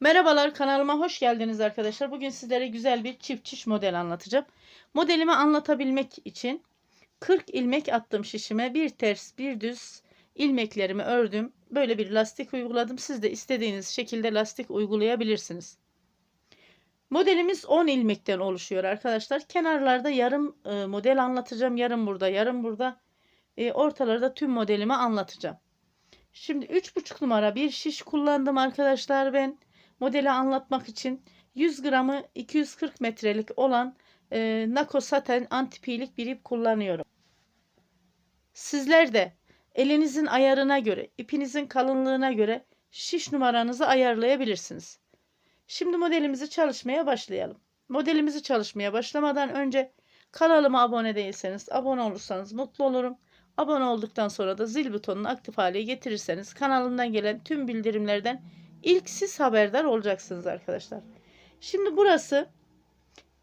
Merhabalar kanalıma hoş geldiniz arkadaşlar. Bugün sizlere güzel bir çift şiş model anlatacağım. Modelimi anlatabilmek için 40 ilmek attım şişime. Bir ters bir düz ilmeklerimi ördüm. Böyle bir lastik uyguladım. Siz de istediğiniz şekilde lastik uygulayabilirsiniz. Modelimiz 10 ilmekten oluşuyor arkadaşlar. Kenarlarda yarım e, model anlatacağım. Yarım burada yarım burada. E, ortalarda tüm modelimi anlatacağım. Şimdi 3,5 numara bir şiş kullandım arkadaşlar ben modeli anlatmak için 100 gramı 240 metrelik olan e, Nako Saten antipilik bir ip kullanıyorum. Sizler de elinizin ayarına göre, ipinizin kalınlığına göre şiş numaranızı ayarlayabilirsiniz. Şimdi modelimizi çalışmaya başlayalım. Modelimizi çalışmaya başlamadan önce kanalıma abone değilseniz, abone olursanız mutlu olurum. Abone olduktan sonra da zil butonunu aktif hale getirirseniz kanalımdan gelen tüm bildirimlerden İlk siz haberdar olacaksınız arkadaşlar. Şimdi burası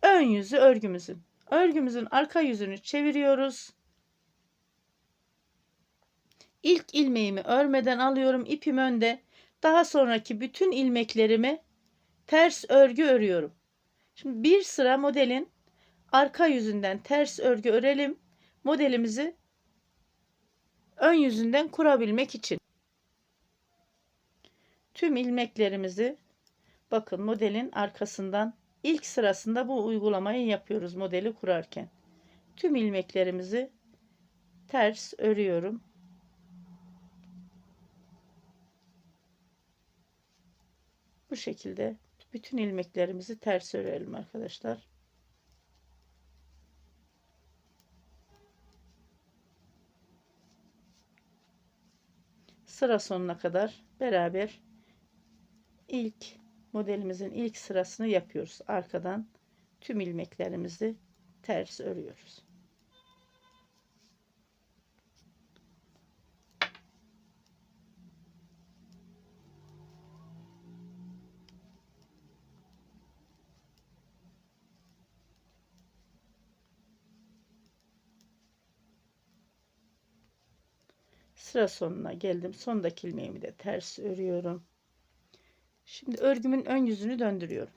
ön yüzü örgümüzün. Örgümüzün arka yüzünü çeviriyoruz. İlk ilmeğimi örmeden alıyorum. ipim önde. Daha sonraki bütün ilmeklerimi ters örgü örüyorum. Şimdi bir sıra modelin arka yüzünden ters örgü örelim. Modelimizi ön yüzünden kurabilmek için tüm ilmeklerimizi bakın modelin arkasından ilk sırasında bu uygulamayı yapıyoruz modeli kurarken. Tüm ilmeklerimizi ters örüyorum. Bu şekilde bütün ilmeklerimizi ters örelim arkadaşlar. Sıra sonuna kadar beraber ilk modelimizin ilk sırasını yapıyoruz. Arkadan tüm ilmeklerimizi ters örüyoruz. Sıra sonuna geldim. Sondaki ilmeğimi de ters örüyorum. Şimdi örgümün ön yüzünü döndürüyorum.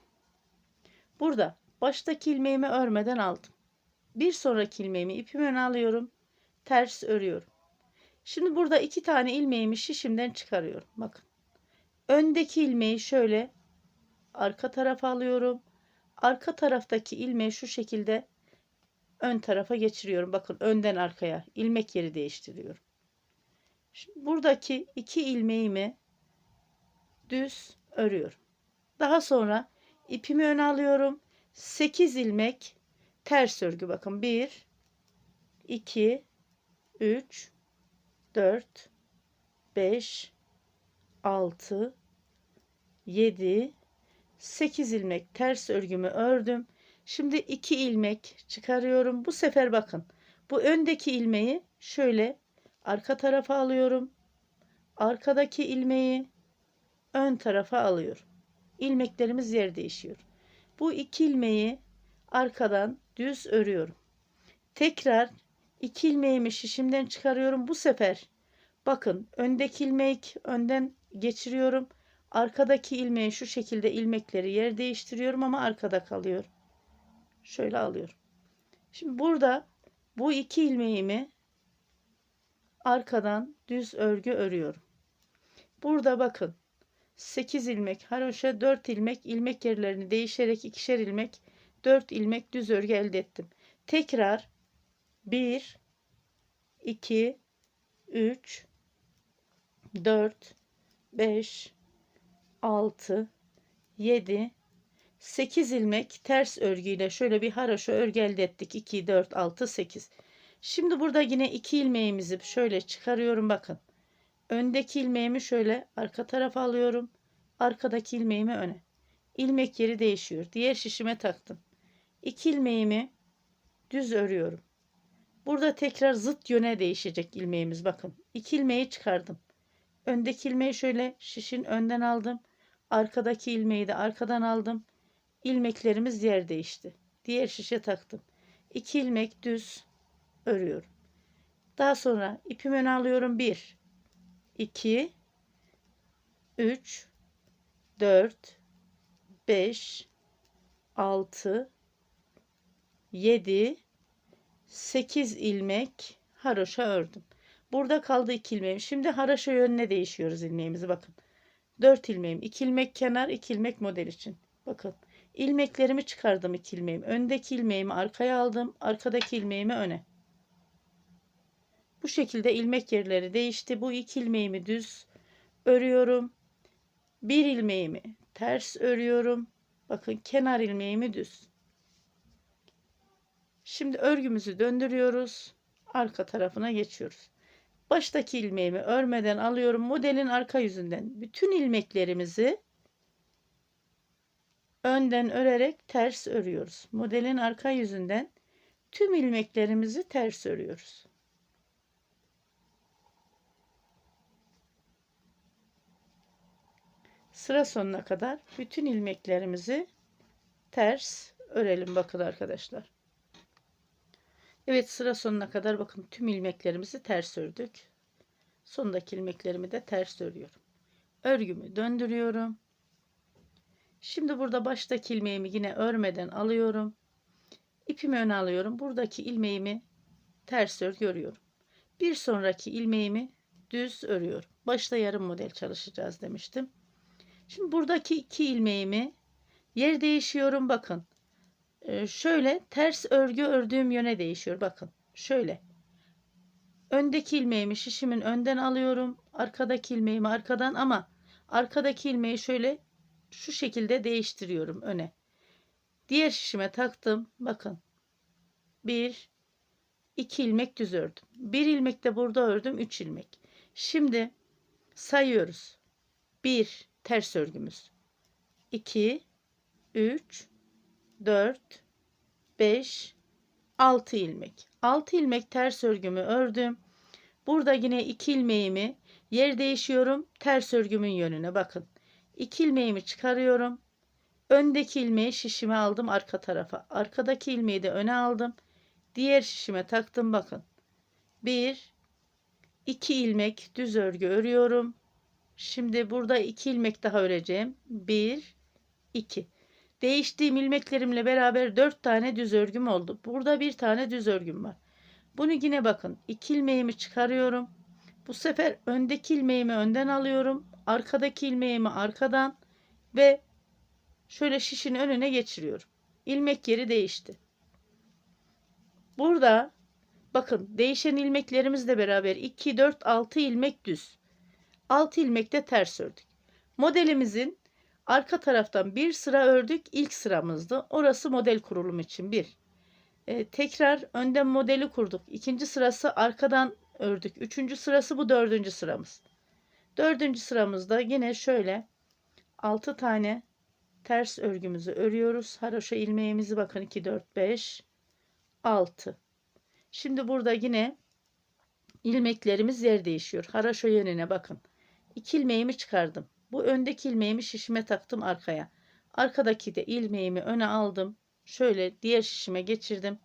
Burada baştaki ilmeğimi örmeden aldım. Bir sonraki ilmeğimi ipim öne alıyorum. Ters örüyorum. Şimdi burada iki tane ilmeğimi şişimden çıkarıyorum. Bakın. Öndeki ilmeği şöyle arka tarafa alıyorum. Arka taraftaki ilmeği şu şekilde ön tarafa geçiriyorum. Bakın önden arkaya ilmek yeri değiştiriyorum. Şimdi buradaki iki ilmeğimi düz örüyorum. Daha sonra ipimi öne alıyorum. 8 ilmek ters örgü bakın 1 2 3 4 5 6 7 8 ilmek ters örgümü ördüm. Şimdi 2 ilmek çıkarıyorum. Bu sefer bakın. Bu öndeki ilmeği şöyle arka tarafa alıyorum. Arkadaki ilmeği ön tarafa alıyorum. İlmeklerimiz yer değişiyor. Bu iki ilmeği arkadan düz örüyorum. Tekrar iki ilmeğimi şişimden çıkarıyorum. Bu sefer bakın öndeki ilmek önden geçiriyorum. Arkadaki ilmeği şu şekilde ilmekleri yer değiştiriyorum ama arkada kalıyor. Şöyle alıyorum. Şimdi burada bu iki ilmeğimi arkadan düz örgü örüyorum. Burada bakın 8 ilmek haroşa 4 ilmek ilmek yerlerini değişerek ikişer ilmek 4 ilmek düz örgü elde ettim. Tekrar 1 2 3 4 5 6 7 8 ilmek ters örgüyle şöyle bir haroşa örgü elde ettik. 2 4 6 8. Şimdi burada yine 2 ilmeğimizi şöyle çıkarıyorum bakın. Öndeki ilmeğimi şöyle arka tarafa alıyorum. Arkadaki ilmeğimi öne. İlmek yeri değişiyor. Diğer şişime taktım. İki ilmeğimi düz örüyorum. Burada tekrar zıt yöne değişecek ilmeğimiz. Bakın. iki ilmeği çıkardım. Öndeki ilmeği şöyle şişin önden aldım. Arkadaki ilmeği de arkadan aldım. İlmeklerimiz yer değişti. Diğer şişe taktım. İki ilmek düz örüyorum. Daha sonra ipimi öne alıyorum. 1 2 3 4 5 6 7 8 ilmek haroşa ördüm. Burada kaldı 2 ilmeğim. Şimdi haroşa yönüne değişiyoruz ilmeğimizi bakın. 4 ilmeğim, 2 ilmek kenar, 2 ilmek model için. Bakın. ilmeklerimi çıkardım 2 ilmeğim. Öndeki ilmeğimi arkaya aldım, arkadaki ilmeğimi öne. Bu şekilde ilmek yerleri değişti. Bu 2 ilmeğimi düz örüyorum. Bir ilmeğimi ters örüyorum. Bakın kenar ilmeğimi düz. Şimdi örgümüzü döndürüyoruz. Arka tarafına geçiyoruz. Baştaki ilmeğimi örmeden alıyorum. Modelin arka yüzünden bütün ilmeklerimizi önden örerek ters örüyoruz. Modelin arka yüzünden tüm ilmeklerimizi ters örüyoruz. Sıra sonuna kadar bütün ilmeklerimizi ters örelim bakın arkadaşlar. Evet sıra sonuna kadar bakın tüm ilmeklerimizi ters ördük. Sondaki ilmeklerimi de ters örüyorum. Örgümü döndürüyorum. Şimdi burada baştaki ilmeğimi yine örmeden alıyorum. İpimi öne alıyorum. Buradaki ilmeğimi ters örgü örüyorum. Bir sonraki ilmeğimi düz örüyorum. Başta yarım model çalışacağız demiştim. Şimdi buradaki iki ilmeğimi yer değişiyorum bakın. Ee, şöyle ters örgü ördüğüm yöne değişiyor bakın. Şöyle. Öndeki ilmeğimi şişimin önden alıyorum. Arkadaki ilmeğimi arkadan ama arkadaki ilmeği şöyle şu şekilde değiştiriyorum öne. Diğer şişime taktım. Bakın. Bir, iki ilmek düz ördüm. Bir ilmek de burada ördüm. Üç ilmek. Şimdi sayıyoruz. Bir, ters örgümüz. 2 3 4 5 6 ilmek. 6 ilmek ters örgümü ördüm. Burada yine 2 ilmeğimi yer değişiyorum. Ters örgümün yönüne bakın. 2 ilmeğimi çıkarıyorum. Öndeki ilmeği şişime aldım arka tarafa. Arkadaki ilmeği de öne aldım. Diğer şişime taktım bakın. 1 2 ilmek düz örgü örüyorum. Şimdi burada iki ilmek daha öreceğim. 1 2 Değiştiğim ilmeklerimle beraber 4 tane düz örgüm oldu. Burada bir tane düz örgüm var. Bunu yine bakın. 2 ilmeğimi çıkarıyorum. Bu sefer öndeki ilmeğimi önden alıyorum. Arkadaki ilmeğimi arkadan ve şöyle şişin önüne geçiriyorum. İlmek yeri değişti. Burada bakın değişen ilmeklerimizle beraber 2 4 6 ilmek düz. 6 ilmekte ters ördük. Modelimizin arka taraftan bir sıra ördük. İlk sıramızdı. Orası model kurulum için bir. Ee, tekrar önden modeli kurduk. İkinci sırası arkadan ördük. Üçüncü sırası bu dördüncü sıramız. Dördüncü sıramızda yine şöyle 6 tane ters örgümüzü örüyoruz. Haroşa ilmeğimizi bakın 2 4 5 6. Şimdi burada yine ilmeklerimiz yer değişiyor. Haraşo yönüne bakın. İki ilmeğimi çıkardım. Bu öndeki ilmeğimi şişime taktım arkaya. Arkadaki de ilmeğimi öne aldım. Şöyle diğer şişime geçirdim.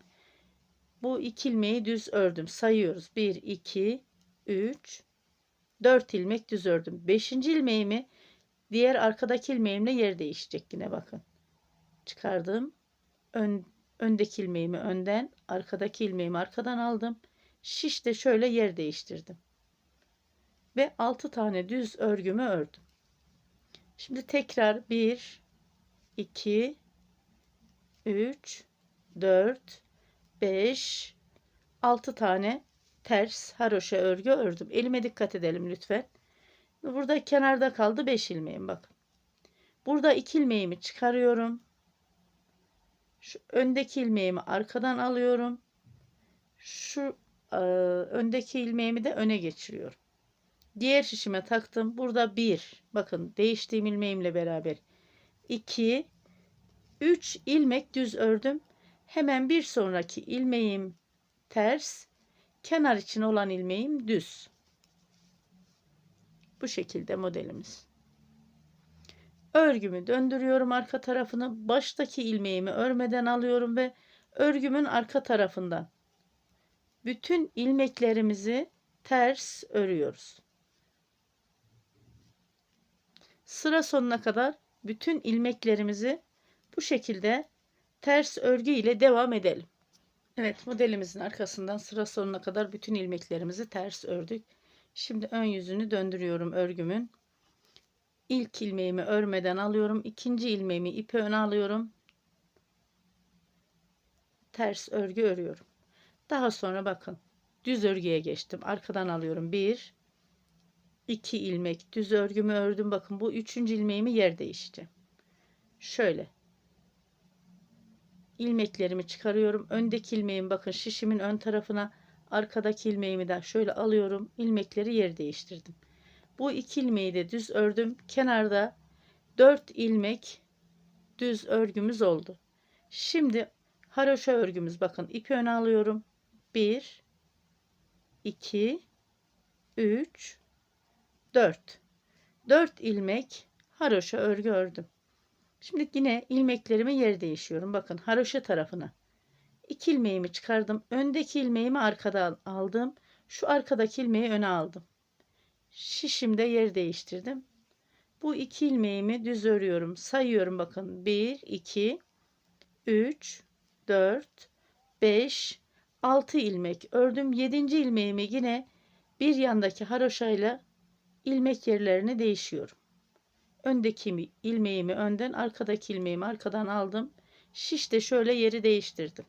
Bu iki ilmeği düz ördüm. Sayıyoruz. 1, 2, 3, 4 ilmek düz ördüm. 5. ilmeğimi diğer arkadaki ilmeğimle yer değişecek yine bakın. Çıkardım. Ön, öndeki ilmeğimi önden, arkadaki ilmeğimi arkadan aldım. Şişte şöyle yer değiştirdim ve 6 tane düz örgümü ördüm. Şimdi tekrar 1 2 3 4 5 6 tane ters haroşa örgü ördüm. Elime dikkat edelim lütfen. Burada kenarda kaldı 5 ilmeğim bakın. Burada 2 ilmeğimi çıkarıyorum. Şu öndeki ilmeğimi arkadan alıyorum. Şu e, öndeki ilmeğimi de öne geçiriyorum. Diğer şişime taktım. Burada bir. Bakın değiştiğim ilmeğimle beraber. 2 3 ilmek düz ördüm. Hemen bir sonraki ilmeğim ters. Kenar için olan ilmeğim düz. Bu şekilde modelimiz. Örgümü döndürüyorum arka tarafını. Baştaki ilmeğimi örmeden alıyorum ve örgümün arka tarafından bütün ilmeklerimizi ters örüyoruz. Sıra sonuna kadar bütün ilmeklerimizi bu şekilde ters örgü ile devam edelim. Evet modelimizin arkasından sıra sonuna kadar bütün ilmeklerimizi ters ördük. Şimdi ön yüzünü döndürüyorum örgümün. İlk ilmeğimi örmeden alıyorum. ikinci ilmeğimi ipe öne alıyorum. Ters örgü örüyorum. Daha sonra bakın düz örgüye geçtim. Arkadan alıyorum. 1 2 ilmek düz örgümü ördüm. Bakın bu üçüncü ilmeğimi yer değiştireceğim. Şöyle ilmeklerimi çıkarıyorum. Öndeki ilmeğimi bakın şişimin ön tarafına arkadaki ilmeğimi de şöyle alıyorum. ilmekleri yer değiştirdim. Bu iki ilmeği de düz ördüm. Kenarda 4 ilmek düz örgümüz oldu. Şimdi haroşa örgümüz bakın ipi öne alıyorum. 1 2 3 4 4 ilmek haroşa örgü ördüm. Şimdi yine ilmeklerimi yer değişiyorum. Bakın haroşa tarafına. İki ilmeğimi çıkardım. Öndeki ilmeğimi arkada aldım. Şu arkadaki ilmeği öne aldım. Şişimde yer değiştirdim. Bu iki ilmeğimi düz örüyorum. Sayıyorum bakın. 1, 2, 3, 4, 5, 6 ilmek ördüm. 7. ilmeğimi yine bir yandaki haroşayla ilmek yerlerini değişiyorum. Öndeki ilmeğimi önden, arkadaki ilmeğimi arkadan aldım. Şişte şöyle yeri değiştirdim.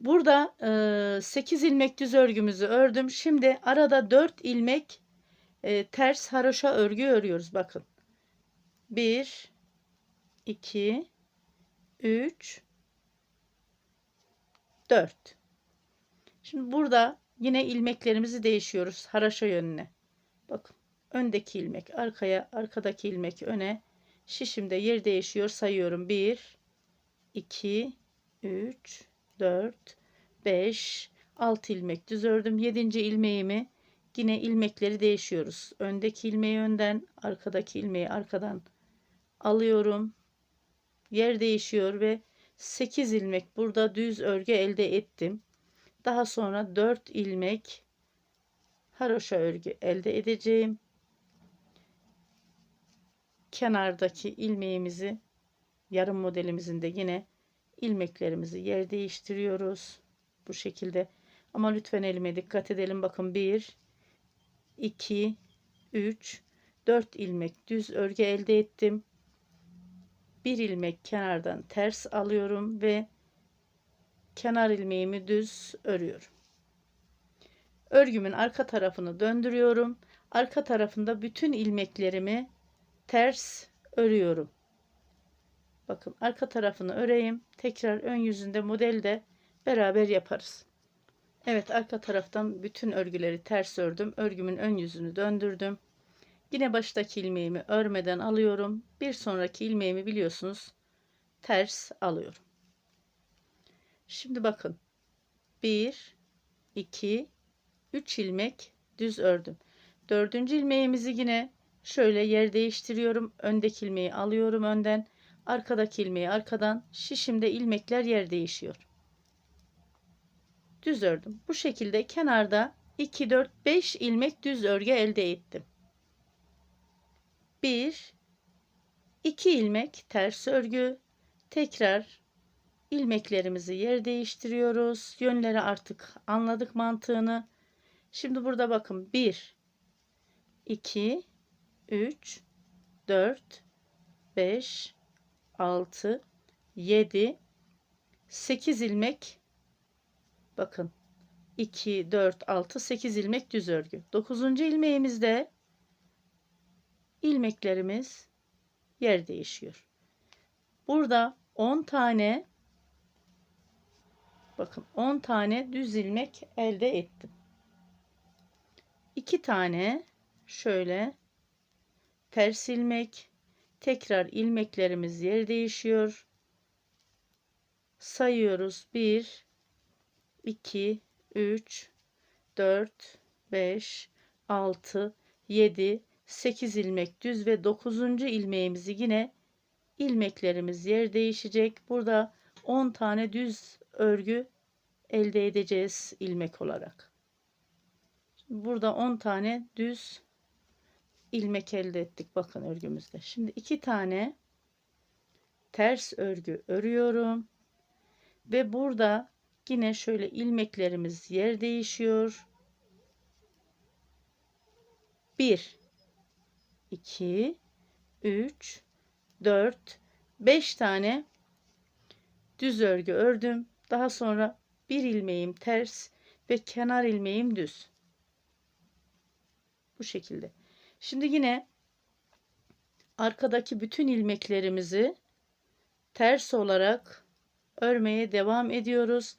Burada e, 8 ilmek düz örgümüzü ördüm. Şimdi arada 4 ilmek e, ters haroşa örgü örüyoruz. Bakın. 1 2 3 4 Şimdi burada yine ilmeklerimizi değişiyoruz haroşa yönüne. Bakın. Öndeki ilmek arkaya, arkadaki ilmek öne. Şişimde yer değişiyor. Sayıyorum. 1 2 3 4 5 6 ilmek düz ördüm. 7. ilmeğimi yine ilmekleri değişiyoruz. Öndeki ilmeği önden, arkadaki ilmeği arkadan alıyorum. Yer değişiyor ve 8 ilmek burada düz örgü elde ettim. Daha sonra 4 ilmek haroşa örgü elde edeceğim kenardaki ilmeğimizi yarım modelimizin de yine ilmeklerimizi yer değiştiriyoruz. Bu şekilde. Ama lütfen elime dikkat edelim. Bakın 1 2 3 4 ilmek düz örgü elde ettim. Bir ilmek kenardan ters alıyorum ve kenar ilmeğimi düz örüyorum. Örgümün arka tarafını döndürüyorum. Arka tarafında bütün ilmeklerimi ters örüyorum. Bakın arka tarafını öreyim. Tekrar ön yüzünde modelde beraber yaparız. Evet arka taraftan bütün örgüleri ters ördüm. Örgümün ön yüzünü döndürdüm. Yine baştaki ilmeğimi örmeden alıyorum. Bir sonraki ilmeğimi biliyorsunuz ters alıyorum. Şimdi bakın. 1 2 3 ilmek düz ördüm. Dördüncü ilmeğimizi yine Şöyle yer değiştiriyorum. Öndeki ilmeği alıyorum önden. Arkadaki ilmeği arkadan. Şişimde ilmekler yer değişiyor. Düz ördüm. Bu şekilde kenarda 2, 4, 5 ilmek düz örgü elde ettim. 1, 2 ilmek ters örgü. Tekrar ilmeklerimizi yer değiştiriyoruz. Yönleri artık anladık mantığını. Şimdi burada bakın 1, 2, 3, 4, 5, 6, 7, 8 ilmek bakın 2, 4, 6, 8 ilmek düz örgü. 9. ilmeğimizde ilmeklerimiz yer değişiyor. Burada 10 tane bakın 10 tane düz ilmek elde ettim. 2 tane şöyle ters ilmek tekrar ilmeklerimiz yer değişiyor sayıyoruz 1 2 3 4 5 6 7 8 ilmek düz ve 9. ilmeğimizi yine ilmeklerimiz yer değişecek burada 10 tane düz örgü elde edeceğiz ilmek olarak burada 10 tane düz ilmek elde ettik bakın örgümüzde. Şimdi iki tane ters örgü örüyorum. Ve burada yine şöyle ilmeklerimiz yer değişiyor. 1 2 3 4 5 tane düz örgü ördüm. Daha sonra bir ilmeğim ters ve kenar ilmeğim düz. Bu şekilde. Şimdi yine arkadaki bütün ilmeklerimizi ters olarak örmeye devam ediyoruz.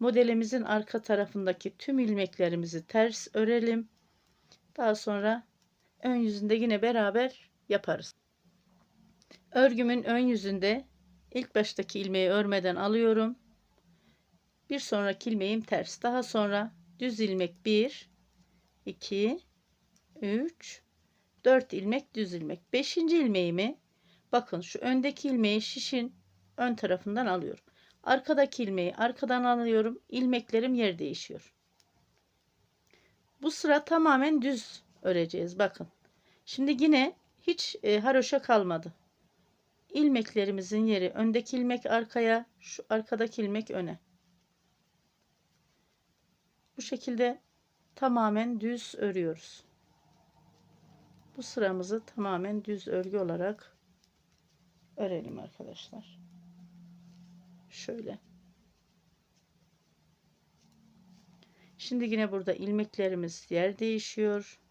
Modelimizin arka tarafındaki tüm ilmeklerimizi ters örelim. Daha sonra ön yüzünde yine beraber yaparız. Örgümün ön yüzünde ilk baştaki ilmeği örmeden alıyorum. Bir sonraki ilmeğim ters. Daha sonra düz ilmek 1 2 3 4 ilmek düz ilmek. 5. ilmeğimi bakın şu öndeki ilmeği şişin ön tarafından alıyorum. Arkadaki ilmeği arkadan alıyorum. İlmeklerim yer değişiyor. Bu sıra tamamen düz öreceğiz. Bakın. Şimdi yine hiç e, haroşa kalmadı. İlmeklerimizin yeri öndeki ilmek arkaya, şu arkadaki ilmek öne. Bu şekilde tamamen düz örüyoruz. Bu sıramızı tamamen düz örgü olarak örelim arkadaşlar. Şöyle. Şimdi yine burada ilmeklerimiz yer değişiyor.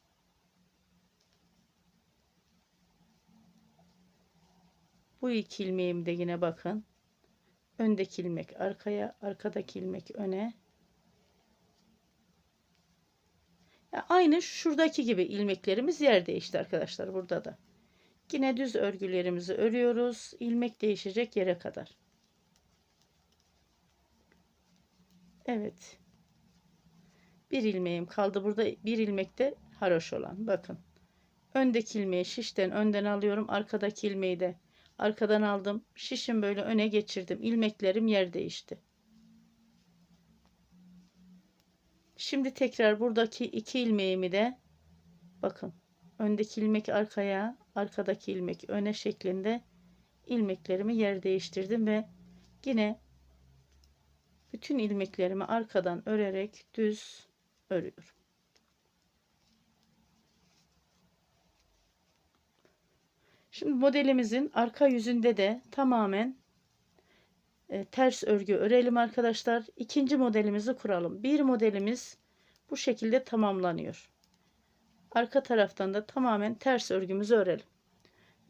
Bu iki ilmeğim de yine bakın. Öndeki ilmek arkaya, arkadaki ilmek öne. Aynı şuradaki gibi ilmeklerimiz yer değişti arkadaşlar burada da. Yine düz örgülerimizi örüyoruz. ilmek değişecek yere kadar. Evet. Bir ilmeğim kaldı. Burada bir ilmekte haroş olan. Bakın. Öndeki ilmeği şişten önden alıyorum. Arkadaki ilmeği de arkadan aldım. Şişim böyle öne geçirdim. İlmeklerim yer değişti. Şimdi tekrar buradaki iki ilmeğimi de bakın öndeki ilmek arkaya arkadaki ilmek öne şeklinde ilmeklerimi yer değiştirdim ve yine bütün ilmeklerimi arkadan örerek düz örüyorum. Şimdi modelimizin arka yüzünde de tamamen e, ters örgü örelim arkadaşlar. İkinci modelimizi kuralım. Bir modelimiz bu şekilde tamamlanıyor. Arka taraftan da tamamen ters örgümüzü örelim.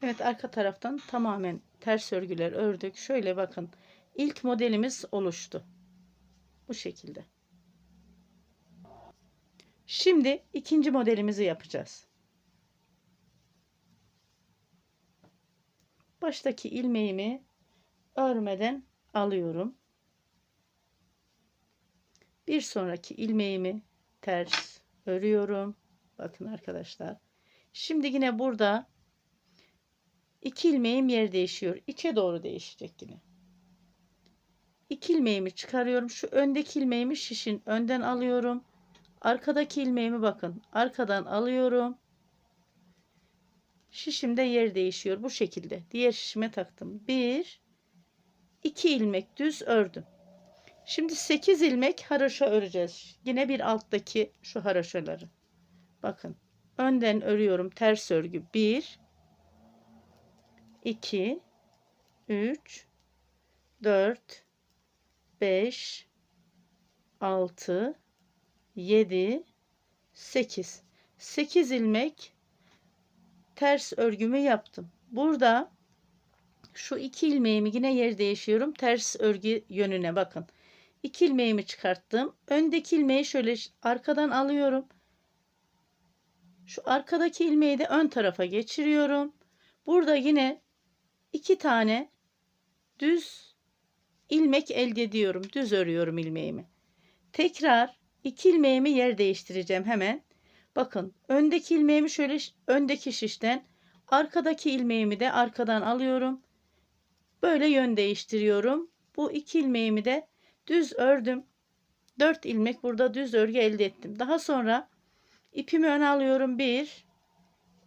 Evet arka taraftan tamamen ters örgüler ördük. Şöyle bakın. İlk modelimiz oluştu. Bu şekilde. Şimdi ikinci modelimizi yapacağız. Baştaki ilmeğimi örmeden alıyorum. Bir sonraki ilmeğimi ters örüyorum. Bakın arkadaşlar. Şimdi yine burada iki ilmeğim yer değişiyor. İçe doğru değişecek yine. İki ilmeğimi çıkarıyorum. Şu öndeki ilmeğimi şişin önden alıyorum. Arkadaki ilmeğimi bakın. Arkadan alıyorum. Şişimde yer değişiyor bu şekilde. Diğer şişime taktım. Bir, iki ilmek düz ördüm. Şimdi 8 ilmek haroşa öreceğiz. Yine bir alttaki şu haroşaları. Bakın. Önden örüyorum ters örgü. 1 2 3 4 5 6 7 8 8 ilmek ters örgümü yaptım. Burada şu iki ilmeğimi yine yer değişiyorum. Ters örgü yönüne bakın. İki ilmeğimi çıkarttım. Öndeki ilmeği şöyle arkadan alıyorum. Şu arkadaki ilmeği de ön tarafa geçiriyorum. Burada yine iki tane düz ilmek elde ediyorum. Düz örüyorum ilmeğimi. Tekrar iki ilmeğimi yer değiştireceğim hemen. Bakın öndeki ilmeğimi şöyle öndeki şişten arkadaki ilmeğimi de arkadan alıyorum. Böyle yön değiştiriyorum. Bu iki ilmeğimi de düz ördüm. 4 ilmek burada düz örgü elde ettim. Daha sonra ipimi öne alıyorum. 1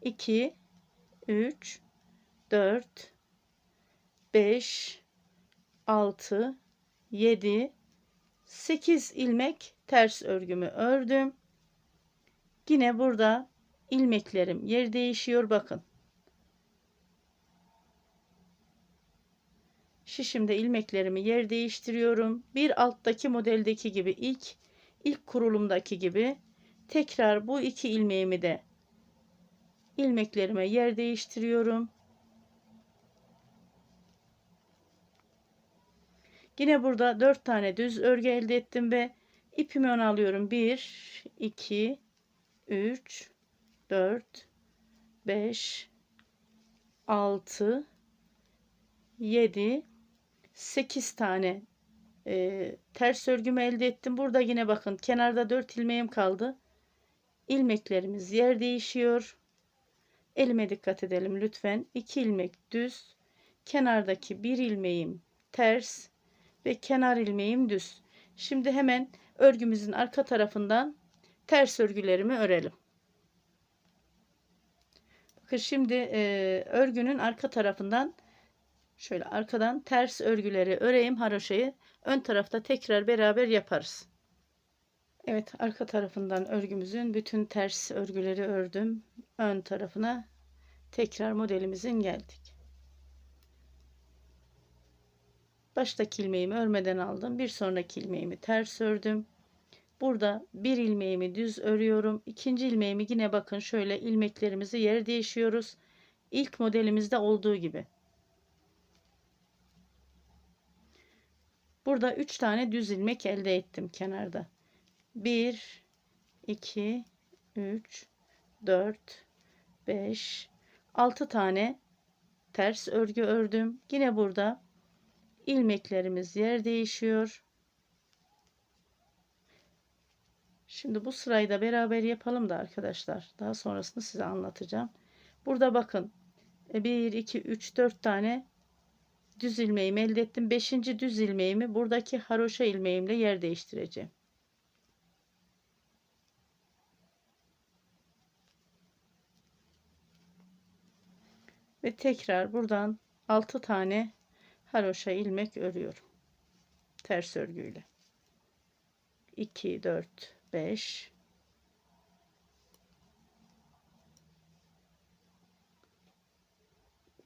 2 3 4 5 6 7 8 ilmek ters örgümü ördüm. Yine burada ilmeklerim yer değişiyor bakın. Şişimde ilmeklerimi yer değiştiriyorum. Bir alttaki modeldeki gibi ilk ilk kurulumdaki gibi tekrar bu iki ilmeğimi de ilmeklerime yer değiştiriyorum. Yine burada 4 tane düz örgü elde ettim ve ipimi ön alıyorum. 1 2 3 4 5 6 7 8 tane e, ters örgümü elde ettim. Burada yine bakın kenarda 4 ilmeğim kaldı. İlmeklerimiz yer değişiyor. Elime dikkat edelim lütfen. 2 ilmek düz. Kenardaki bir ilmeğim ters ve kenar ilmeğim düz. Şimdi hemen örgümüzün arka tarafından ters örgülerimi örelim. Bakın şimdi e, örgünün arka tarafından şöyle arkadan ters örgüleri öreyim haroşayı. Ön tarafta tekrar beraber yaparız. Evet arka tarafından örgümüzün bütün ters örgüleri ördüm. Ön tarafına tekrar modelimizin geldik. Baştaki ilmeğimi örmeden aldım. Bir sonraki ilmeğimi ters ördüm. Burada bir ilmeğimi düz örüyorum. İkinci ilmeğimi yine bakın şöyle ilmeklerimizi yer değişiyoruz. İlk modelimizde olduğu gibi. Burada 3 tane düz ilmek elde ettim kenarda. 1 2 3 4 5 6 tane ters örgü ördüm. Yine burada ilmeklerimiz yer değişiyor. Şimdi bu sırayı da beraber yapalım da arkadaşlar. Daha sonrasını size anlatacağım. Burada bakın 1 2 3 4 tane düz ilmeğimi elde ettim. 5. düz ilmeğimi buradaki haroşa ilmeğimle yer değiştireceğim. Ve tekrar buradan 6 tane haroşa ilmek örüyorum. Ters örgüyle. 2 4 5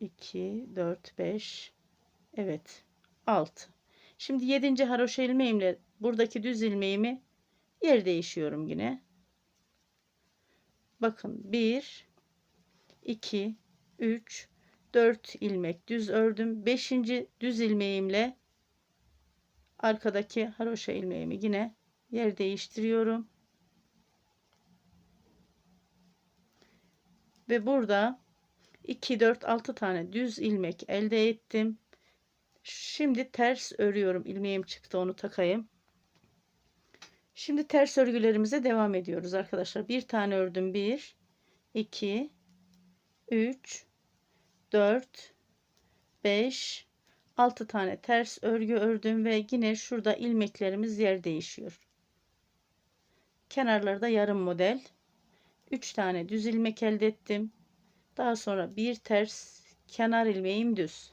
2 4 5 Evet 6 şimdi 7. haroşa ilmeğimle buradaki düz ilmeğimi yer değişiyorum yine bakın 1 2 3 4 ilmek düz ördüm 5. düz ilmeğimle arkadaki haroşa ilmeğimi yine yer değiştiriyorum ve burada 2 4 6 tane düz ilmek elde ettim Şimdi ters örüyorum. ilmeğim çıktı onu takayım. Şimdi ters örgülerimize devam ediyoruz arkadaşlar. Bir tane ördüm. 1 2 3 4 5 6 tane ters örgü ördüm ve yine şurada ilmeklerimiz yer değişiyor. Kenarlarda yarım model. 3 tane düz ilmek elde ettim. Daha sonra bir ters kenar ilmeğim düz.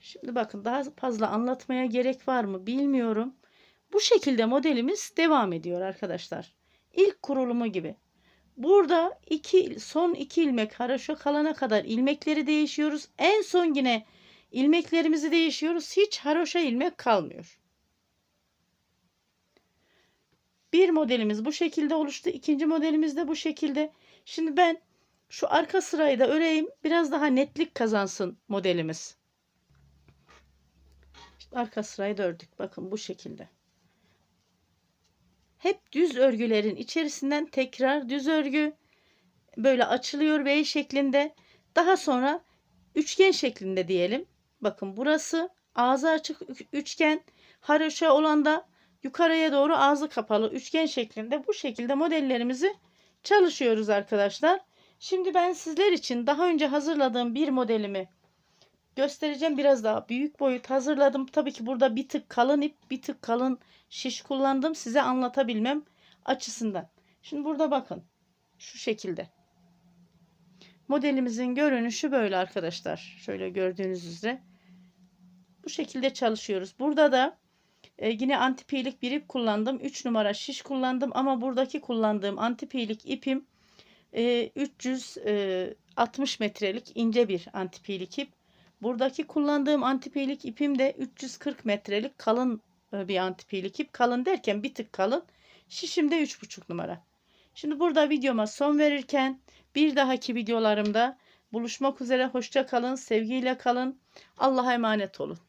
Şimdi bakın daha fazla anlatmaya gerek var mı bilmiyorum. Bu şekilde modelimiz devam ediyor arkadaşlar. İlk kurulumu gibi. Burada iki, son iki ilmek haraşo kalana kadar ilmekleri değişiyoruz. En son yine ilmeklerimizi değişiyoruz. Hiç haroşa ilmek kalmıyor. Bir modelimiz bu şekilde oluştu. İkinci modelimiz de bu şekilde. Şimdi ben şu arka sırayı da öreyim. Biraz daha netlik kazansın modelimiz. Arka sırayı da ördük. Bakın bu şekilde. Hep düz örgülerin içerisinden tekrar düz örgü böyle açılıyor V şeklinde. Daha sonra üçgen şeklinde diyelim. Bakın burası ağzı açık üçgen. Haroşa olan da yukarıya doğru ağzı kapalı üçgen şeklinde bu şekilde modellerimizi çalışıyoruz arkadaşlar. Şimdi ben sizler için daha önce hazırladığım bir modelimi göstereceğim. Biraz daha büyük boyut hazırladım. Tabii ki burada bir tık kalın ip, bir tık kalın şiş kullandım. Size anlatabilmem açısından. Şimdi burada bakın. Şu şekilde. Modelimizin görünüşü böyle arkadaşlar. Şöyle gördüğünüz üzere. Bu şekilde çalışıyoruz. Burada da e, yine antipilik bir ip kullandım. 3 numara şiş kullandım ama buradaki kullandığım antipilik ipim e, 360 metrelik ince bir antipilik ip. Buradaki kullandığım antipilik ipim de 340 metrelik kalın e, bir antipilik ip. Kalın derken bir tık kalın. Şişim de 3,5 numara. Şimdi burada videoma son verirken bir dahaki videolarımda buluşmak üzere. Hoşça kalın, sevgiyle kalın. Allah'a emanet olun.